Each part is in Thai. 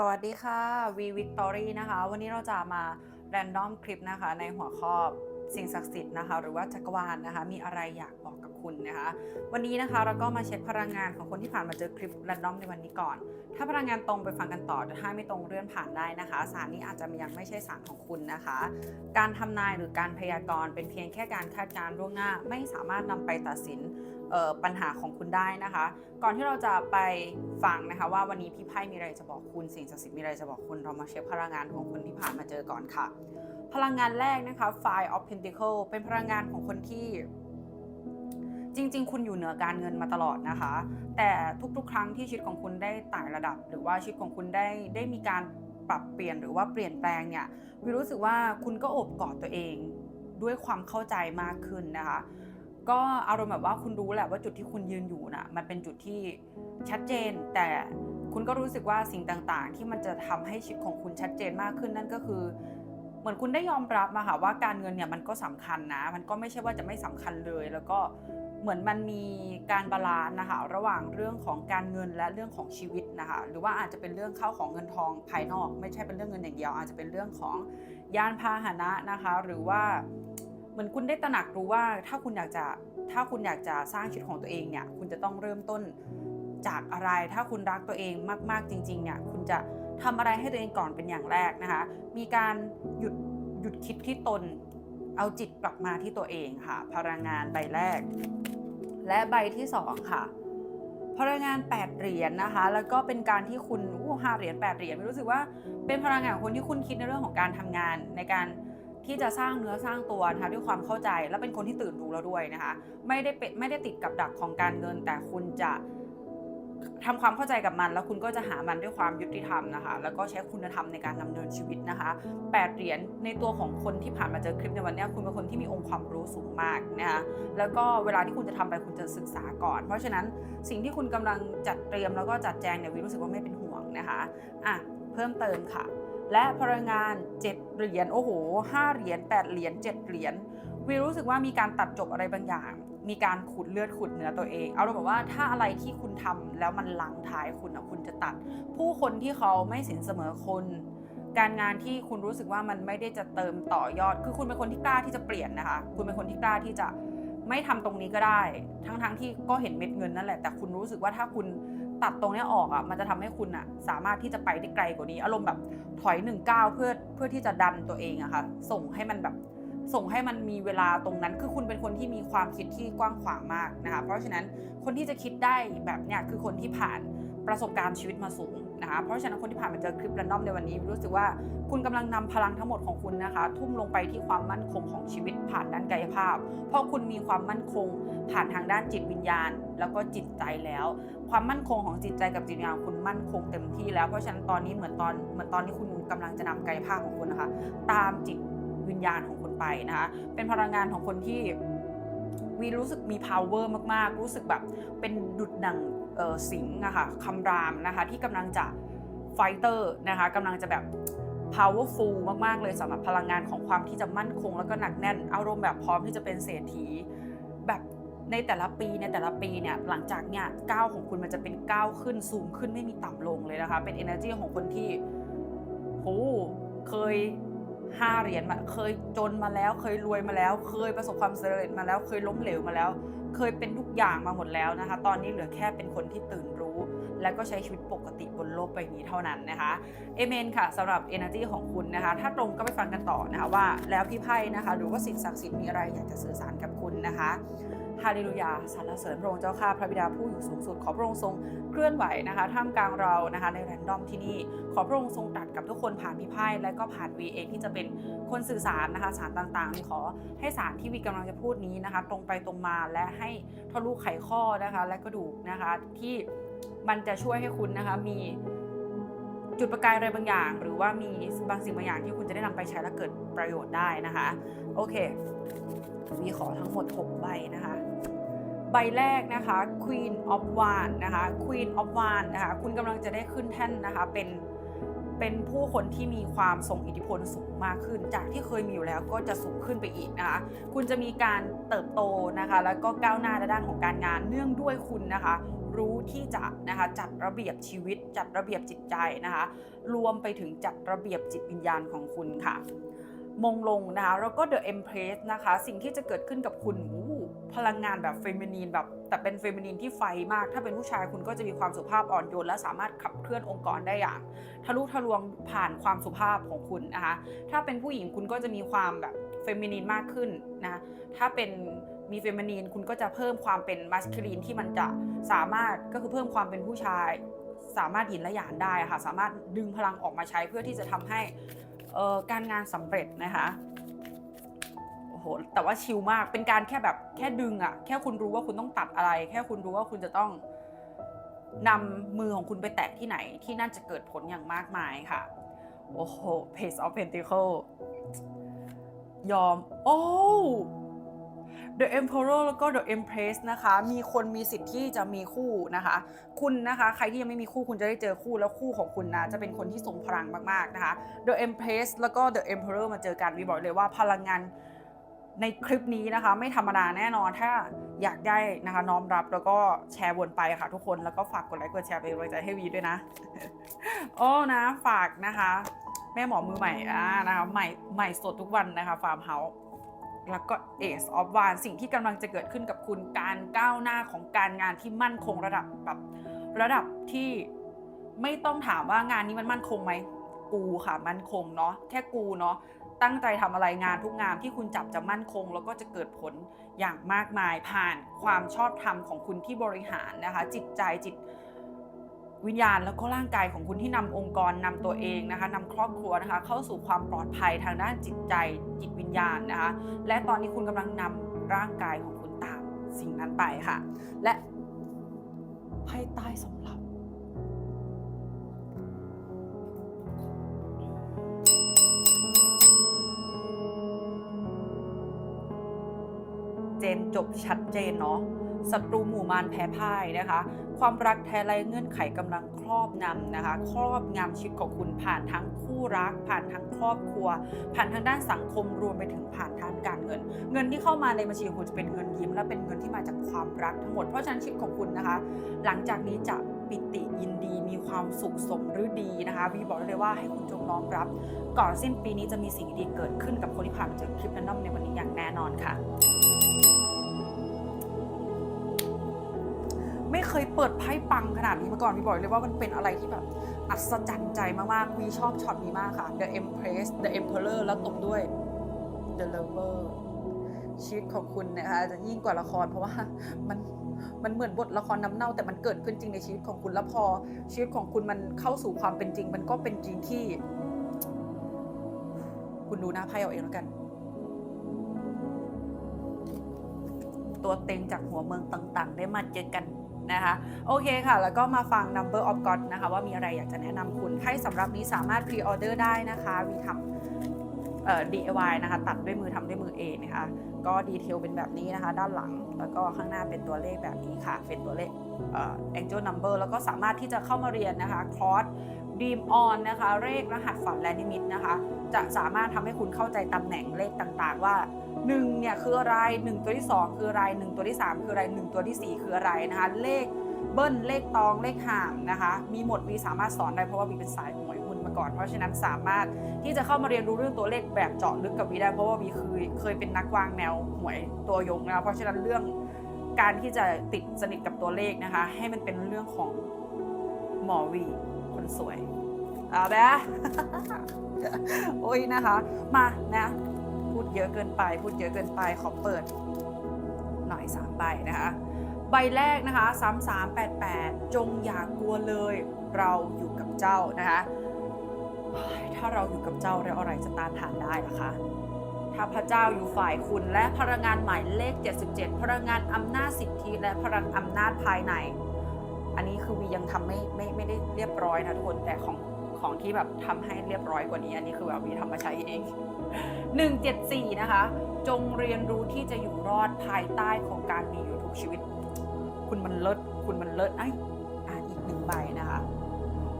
สวัสดีค่ะวีวิกตอรี่นะคะ วันนี้เราจะมาแรนดอมคลิปนะคะ ในหัวข้อสิ่งศักดิ์สิทธิ์นะคะ หรือว่าจักรวาลนะคะ มีอะไรอยากบอกกับคุณนะคะ วันนี้นะคะเราก็มาเช็คพลังงานของคนที่ผ่านมาเจอคลิปแรนดอมในวันนี้ก่อน ถ้าพลังงานตรงไปฟังกันต่อแต่ถ้าไม่ตรงเลื่อนผ่านได้นะคะ สารนี้อาจจะยังไม่ใช่สารของคุณนะคะ การทำนายหรือการพยากรณ์เป็นเพียงแค่การคาดการณ์ล่วงหน้า ไม่สามารถนำไปตัดสิน ปัญหาของคุณได้นะคะ ก่อนที่เราจะไปฟังนะคะ ว่าวันนี้พี่ไพ่มีอะไรจะบอกคุณสิ่งศักดิ์สิทธิ์มีอะไรจะบอกคุณเรามาเช็คพลังงานของคนที่ผ่านมาเจอก่อนค่ะ พลังงานแรกนะคะ Five of Pentacle เป็นพลังงานของคนที่จริง ๆ คุณอยู่เหนือการเงินมาตลอดนะคะ แต่ทุกๆ ครั้งที่ชีวิตของคุณได้ไต่ระดับ หรือว่าชีวิตของคุณได้ได้มีการปรับเปลี่ยนหรือว่าเปลี่ยนแปลงเนี่ยวิรู้สึกว่าคุณก็อบกอดตัวเองด้วยความเข้าใจมากขึ้นนะคะ ก็อารมณ์แบบว่าคุณรู้แหละว่าจุดที่คุณยืนอยู่น่ะมันเป็นจุดที่ชัดเจน แต่คุณก็รู้สึกว่าสิ่งต่างๆ ที่มันจะทำให้ชีวิตของคุณชัดเจนมากขึ้นนั่นก็คือ เหมือนคุณได้ยอมรับมาค่ะว่าการเงินเนี่ยมันก็สำคัญนะ มันก็ไม่ใช่ว่าจะไม่สำคัญเลย แล้วก็เหมือนมันมีการบาลานซ์นะคะระหว่างเรื่องของการเงินและเรื่องของชีวิตนะคะหรือว่าอาจจะเป็นเรื่องเข้าของเงินทองภายนอก ไม่ใช่เป็นเรื่องเงินอย่างเดียว อาจจะเป็นเรื่องของยานพาหนะนะคะ หรือว่า เหมือนคุณได้ตระหนักรู้ว่าถ้าคุณอยากจะถ้าคุณอยากจะสร้างชีวิตของตัวเองเนี่ย คุณจะต้องเริ่มต้นจากอะไร ถ้าคุณรักตัวเองมาก ๆ จริง ๆ เนี่ย คุณจะทำอะไรให้ตัวเองก่อนเป็นอย่างแรกนะคะ มีการหยุดหยุดคิดที่ตน เอาจิตกลับมาที่ตัวเองค่ะ พลังงานใบแรก และใบที่สองค่ะ พลังงาน 8 เหรียญนะคะ แล้วก็เป็นการที่คุณห้าเหรียญ8เหรียญไม่รู้สึกว่าเป็นพลังงานของคนที่คุณคิดในเรื่องของการทำงานในการ ที่จะสร้างเนื้อสร้างตัวนะคะด้วยความเข้าใจและเป็นคนที่ตื่นรู้แล้วด้วยนะคะไม่ได้เป็นไม่ได้ติดกับดักของการเงิน แต่คุณจะทำความเข้าใจกับมัน แล้วคุณก็จะหามันด้วยความยุติธรรมนะคะ แล้วก็ใช้คุณธรรมในการดำเนินชีวิตนะคะแปดเหรียญในตัวของคนที่ผ่านมาเจอคลิปในวันนี้คุณเป็นคนที่มีองค์ความรู้สูงมากนะคะแล้วก็เวลาที่คุณจะทำไปคุณจะศึกษาก่อน เพราะฉะนั้นสิ่งที่คุณกำลังจัดเตรียมแล้วก็จัดแจงเนี่ยวิรู้สึกว่าไม่เป็นห่วงนะคะอะเพิ่มเติมค่ะ และพลังงาน 7 เหรียญโอ้โห5เหรียญ8เหรียญ7เหรียญวีรู้สึกว่ามีการตัดจบอะไรบางอย่าง มีการขุดเลือดขุดเนื้อตัวเอง เอาเราแบบว่าถ้าอะไรที่คุณทำแล้วมันลังท้ายคุณนะคุณจะตัด ผู้คนที่เขาไม่สินเสมอคนการงานที่คุณรู้สึกว่ามันไม่ได้จะเติมต่อยอด คือคุณเป็นคนที่กล้าที่จะเปลี่ยนนะคะ คุณเป็นคนที่กล้าที่จะไม่ทำตรงนี้ก็ได้ ทั้งๆที่ก็เห็นเม็ดเงินนั่นแหละ แต่คุณรู้สึกว่าถ้าคุณ ตัดตรงนี้ออกอะมันจะทำให้คุณอะสามารถที่จะไปได้ไกลกว่านี้ อารมณ์แบบถอยหนึ่งก้าวเพื่อเพื่อที่จะดันตัวเองอะค่ะส่งให้มันแบบส่งให้มันมีเวลาตรงนั้น คือคุณเป็นคนที่มีความคิดที่กว้างขวางมากนะคะเพราะฉะนั้นคนที่จะคิดได้แบบเนี้ยคือคนที่ผ่านประสบการณ์ชีวิตมาสูง นะคะเพราะฉะนั้นคนที่ผ่านมาเจอคลิปแรนดอมในวันนี้ รู้สึกว่าคุณกำลังนำพลังทั้งหมดของคุณนะคะ ทุ่มลงไปที่ความมั่นคงของชีวิตผ่านด้านกายภาพ เพราะคุณมีความมั่นคงผ่านทางด้านจิตวิญญาณ แล้วก็จิตใจแล้ว ความมั่นคงของจิตใจกับจิตวิญญาณคุณมั่นคงเต็มที่แล้วเพราะฉะนั้นตอนนี้เหมือนตอนเหมือนตอนที่คุณกำลังจะนำกายภาพของคุณนะคะ ตามจิตวิญญาณของคุณไปนะคะเป็นพลังงานของคนที่ วีรู้สึกมี power มากๆ รู้สึกแบบเป็นดุดดังสิงห์อะค่ะคำรามนะคะที่กำลังจะไฟเตอร์นะคะกำลังจะแบบ powerful มากๆ เลยสำหรับพลังงานของความที่จะมั่นคง แล้วก็หนักแน่นอารมณ์แบบพร้อมที่จะเป็นเศรษฐีแบบในแต่ละปีในแต่ละปีเนี่ยหลังจากเนี่ยก้าวของคุณมันจะเป็นก้าวขึ้นสูงขึ้นไม่มีต่ำลงเลยนะคะ เป็น energy ของคนที่โหเคย ห้าเหรียญมาเคยจนมาแล้ว เคยรวยมาแล้ว เคยประสบความสำเร็จมาแล้ว เคยล้มเหลวมาแล้ว เคยเป็นทุกอย่างมาหมดแล้วนะคะ ตอนนี้เหลือแค่เป็นคนที่ตื่นรู้ และก็ใช้ชีวิตปกติบนโลกใบนี้เท่านั้นนะคะเอเมนค่ะสำหรับ energy ของคุณนะคะ ถ้าตรงก็ไปฟังกันต่อนะคะว่าแล้วพี่ไพ่นะคะ หรือว่าสิ่งศักดิ์สิทธิ์มีอะไรอยากจะสื่อสารกับคุณนะคะ ฮาเลลูยาสรรเสริญพระองค์เจ้าข้าพระบิดาผู้อยู่สูงสุด ขอพระองค์ทรงเคลื่อนไหวนะคะท่ามกลางเรานะคะในแรนดอมที่นี่ขอพระองค์ทรงตัดกับทุกคนผ่านพี่ไพ่และก็ผ่านวีเองที่จะเป็นคนสื่อสารนะคะสารต่างๆ ขอให้สารที่วีกำลังจะพูดนี้นะคะ ตรงไปตรงมาและให้ทะลุไขข้อนะคะ และกระดูกนะคะที่มันจะช่วยให้คุณนะคะมีจุดประกายอะไรบางอย่าง หรือว่ามีบางสิ่งบางอย่างที่คุณจะได้นำไปใช้และเกิดประโยชน์ได้นะคะ โอเค วีขอทั้งหมด 6 ใบนะคะ ใบแรกนะคะ Queen of Wands นะคะ Queen of Wands นะคะ คุณกำลังจะได้ขึ้นแท่นนะคะ เป็นเป็นผู้คนที่มีความทรงอิทธิพลสูงมากขึ้น จากที่เคยมีอยู่แล้วก็จะสูงขึ้นไปอีกนะคะ คุณจะมีการเติบโตนะคะ แล้วก็ก้าวหน้าในด้านของการงานเนื่องด้วยคุณนะคะ รู้ที่จะนะคะจัดระเบียบชีวิต จัดระเบียบจิตใจนะคะ รวมไปถึงจัดระเบียบจิตวิญญาณของคุณค่ะ มงลงนะคะแล้วก็ The Empress นะคะ สิ่งที่จะเกิดขึ้นกับคุณอู้พลังงานแบบเฟมินีนแบบแต่เป็นเฟมินีนที่ไฟมาก ถ้าเป็นผู้ชายคุณก็จะมีความสุภาพอ่อนโยน และสามารถขับเคลื่อนองค์กรได้อย่าง ทะลุทะลวงผ่านความสุภาพของคุณนะคะถ้าเป็นผู้หญิงคุณก็จะมีความแบบเฟมินีนมากขึ้นนะถ้าเป็นมีเฟมินีนคุณก็จะเพิ่มความเป็นมัสคิลีนที่มันจะสามารถก็คือเพิ่มความเป็นผู้ชาย สามารถหยินและหยานได้ค่ะสามารถดึงพลังออกมาใช้เพื่อที่จะทำให้ เออการงานสำเร็จนะคะโอ้โหแต่ว่าชิลมากเป็นการแค่แบบแค่ดึงอะแค่คุณรู้ว่าคุณต้องตัดอะไร แค่คุณรู้ว่าคุณจะต้องนำมือของคุณไปแตะที่ไหนที่นั่นจะเกิดผลอย่างมากมายค่ะ โอ้โห Page of Pentacle ยอม โอ้ The Emperor แล้วก็ The Empress นะคะ มีคนมีสิทธิ์ที่จะมีคู่นะคะ คุณนะคะ ใครที่ยังไม่มีคู่คุณจะได้เจอคู่แล้วคู่ของคุณนะจะเป็นคนที่ทรงพลังมากๆนะคะ The Empress แล้วก็ The Emperor มาเจอกันวีบอกเลยว่าพลังงานในคลิปนี้นะคะ ไม่ธรรมดาแน่นอนถ้าอยากได้นะคะ น้อมรับแล้วก็แชร์วนไปค่ะทุกคนแล้วก็ฝากกดไลค์กดแชร์เป็นกำลังใจให้วีด้วยนะโอ้นะฝากนะคะ แม่หมอมือใหม่อ่านะคะใหม่ใหม่สดทุกวันนะคะฟาร์มเฮาส์ แล้วก็ Ace of w a n d สิ่งที่กำลังจะเกิดขึ้นกับคุณการก้าวหน้าของการงานที่มั่นคงระดับแบบระดับที่ไม่ต้องถามว่างานนี้มันมั่นคงไหมกูค่ะมั่นคงเนาะแค่กูเนาะตั้งใจทำอะไรงานทุกงานที่คุณจับจะมั่นคง แล้วก็จะเกิดผลอย่างมากมายผ่านความชอบธรรมของคุณที่บริหารนะคะ จิตใจจิต วิญญาณแล้วก็ร่างกายของคุณที่นำองค์กรนำตัวเองนะคะนำครอบครัวนะคะเข้าสู่ความปลอดภัยทางด้านจิตใจจิตวิญญาณนะคะและตอนนี้คุณกำลังนำร่างกายของคุณตามสิ่งนั้นไปค่ะ และไพ่ใต้สำหรับเจนจบชัดเจนเนาะ ศัตรูหมู่มารแพ้พ่ายนะคะ ความรักแท้ไรเงื่อนไขกำลังครอบงำนะคะ ครอบงำชีวิตของคุณผ่านทั้งคู่รัก ผ่านทั้งครอบครัว ผ่านทางด้านสังคมรวมไปถึงผ่านทางการเงิน เงินที่เข้ามาในบัญชีของคุณจะเป็นเงินยิ้มและเป็นเงินที่มาจากความรักทั้งหมดเพราะฉะนั้นชีวิตของคุณนะคะ หลังจากนี้จะปิติยินดีมีความสุขสมฤดีนะคะวีบอกเลยว่าให้คุณจงน้อมรับ ก่อนสิ้นปีนี้จะมีสิ่งดีเกิดขึ้นกับคนที่ผ่านมาเจอคลิปแนดอมในวันนี้อย่างแน่นอนค่ะ ไม่เคยเปิดไพ่ปังขนาดนี้มาก่อนวีบอกเลยว่ามันเป็นอะไรที่แบบอัศจรรย์ใจมากๆวีชอบช็อตนี้มากค่ะ The Empress The Emperor แล้วตบด้วย The Lover ชีวิตของคุณเนยนะคะจะยิ่งกว่าละครเพราะว่ามันมันเหมือนบทละครน้ำเน่า แต่มันเกิดขึ้นจริงในชีวิตของคุณแล้วพอ ชีวิตของคุณมันเข้าสู่ความเป็นจริง มันก็เป็นจริงที่ คุณดูหน้าไพ่เอาเองแล้วกัน ตัวเต็งจากหัวเมืองต่าง ๆ ได้มาเจอกัน นะคะโอเคค่ะ แล้วก็มาฟัง Number of God นะคะว่ามีอะไรอยากจะแนะนำคุณให้สำหรับนี้สามารถ pre order ได้นะคะวีทำเอ่อ DIY นะคะตัดด้วยมือทำด้วยมือเองนะคะก็ดีเทลเป็นแบบนี้นะคะ ด้านหลังแล้วก็ข้างหน้าเป็นตัวเลขแบบนี้ค่ะ เป็นตัวเลขเอ่อ angel number แล้วก็สามารถที่จะเข้ามาเรียนนะคะคอร์ส Dream on นะคะเลขรหัสฝันและนิมิตนะคะ จะสามารถทำให้คุณเข้าใจตำแหน่งเลขต่างๆ ว่า1เนี่ยคืออะไร 1 ตัวที่ 2 คืออะไร 1 ตัวที่ 3 คืออะไร 1 ตัวทีสี่ 4 คืออะไรนะคะ เลขเบิ้ลเลขตองเลขห่างนะคะ มีหมดวีสามารถสอนได้เพราะว่าวีเป็นสายหวยหุ้นมาก่อน เพราะฉะนั้นสามารถที่จะเข้ามาเรียนรู้เรื่องตัวเลขแบบเจาะลึกกับวีได้เพราะว่าวีเคยเคยเป็นนักวางแนวหวยตัวยงนะคะเพราะฉะนั้นเรื่องการที่จะติดสนิทกับตัวเลขนะคะ ให้มันเป็นเรื่องของหมอวี คนสวยเอาแบะโอ้ยนะคะ มานะ พูดเยอะเกินไป พูดเยอะเกินไปขอเปิด หน่อยสามใบนะคะ ใบแรกนะคะ3388จงอย่ากลัวเลย เราอยู่กับเจ้านะคะเฮ้ยถ้าเราอยู่กับเจ้าแล้วอะไรจะต้านทานได้ล่ะคะถ้าพระเจ้าอยู่ฝ่ายคุณและพลังงานหมายเลข 77 พลังงานอำนาจสิทธิและพลังอำนาจภายใน อันนี้คือวียังทำไม่ไม่ไม่ได้เรียบร้อยนะทุกคนแต่ของของที่แบบทำให้เรียบร้อยกว่านี้ อันนี้คือแบบวีทำมาใช้เอง 174 นะคะ จงเรียนรู้ที่จะอยู่รอดภายใต้ของการมีอยู่ทุกชีวิต คุณมันเลิศคุณมันเลิศไอ้อะอีกหนึ่งใบนะคะ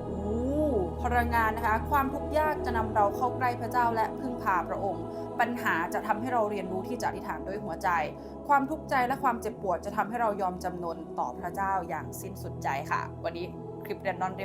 อู้ พลังงานนะคะ ความทุกข์ยากจะนำเราเข้าใกล้พระเจ้าและพึ่งพาพระองค์ ปัญหาจะทำให้เราเรียนรู้ที่จะอธิษฐานด้วยหัวใจ ความทุกข์ใจและความเจ็บปวดจะทำให้เรายอมจำนนต่อพระเจ้าอย่างสิ้นสุดใจค่ะ วันนี้คลิปเรนนอนเรียบ